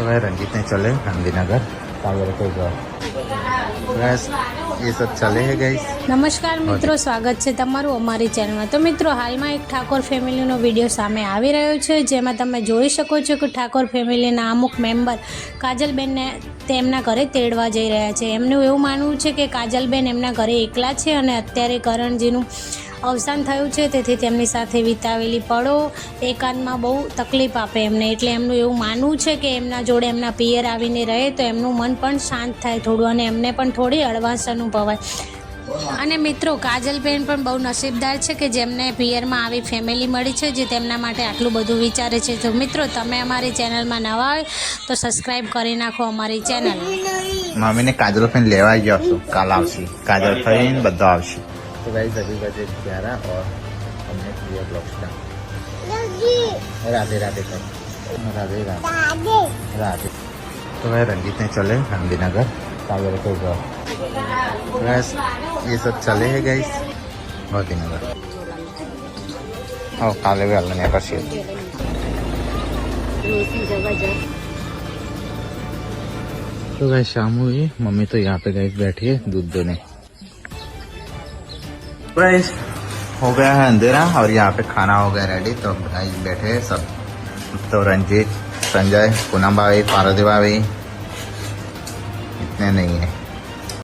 तो भाई रंजीत ने चले गांधीनगर कागड़ को जाओ बस ये सब चले हैं गाइस નમસ્કાર મિત્રો સ્વાગત છે તમારું અમારી ચેનલમાં તો મિત્રો હાલમાં એક ઠાકોર ફેમિલીનો વિડીયો સામે આવી રહ્યો છે જેમાં તમે જોઈ શકો છો કે ઠાકોર ફેમિલીના અમુક મેમ્બર કાજલબેનને તેમના ઘરે તેડવા જઈ રહ્યા છે એમનું એવું માનવું છે કે કાજલબેન એમના ઘરે એકલા છે અને અત્યારે કરણજીનું અવસાન થયું છે, તેથી તેમની સાથે વિતાવેલી પળો એકાંતમાં બહુ તકલીફ આપે એમને. એટલે એમનું એવું માનવું છે કે એમના જોડે એમના પિયર આવીને રહે તો એમનું મન પણ શાંત થાય થોડું અને એમને પણ થોડી હળવાશ અનુભવાય. અને મિત્રો કાજલબેન પણ બહુ નસીબદાર છે કે જેમને પિયરમાં આવી ફેમિલી મળી છે, જે તેમના માટે આટલું બધું વિચારે છે. તો મિત્રો, તમે અમારી ચેનલમાં નવા હોય તો સબસ્ક્રાઈબ કરી નાખો અમારી ચેનલ મમ્મીને કાજલ ફેન લેવા ગયો છું. કાલ આવશે. કાજલ ફેન, બધો આવશે. तो गाइज अभी बजे ग्यारह और हमने किया ब्लॉग स्टार्ट राधे राधे कर राधे राधे राधे तो वह रंजीत ने चले गांधीनगर सागर को गैस ये सब चले है गाइस गांधीनगर और काले भी अल्लाह ने कर तो गैस शाम हुई मम्मी तो यहाँ पे गैस बैठी है दूध देने गाइस हो गया है अंधेरा और यहाँ पे खाना हो गया रेडी तो गाइस बैठे हैं सब तो रंजीत संजय पूनम भाई पार्वती भाभी इतने नहीं है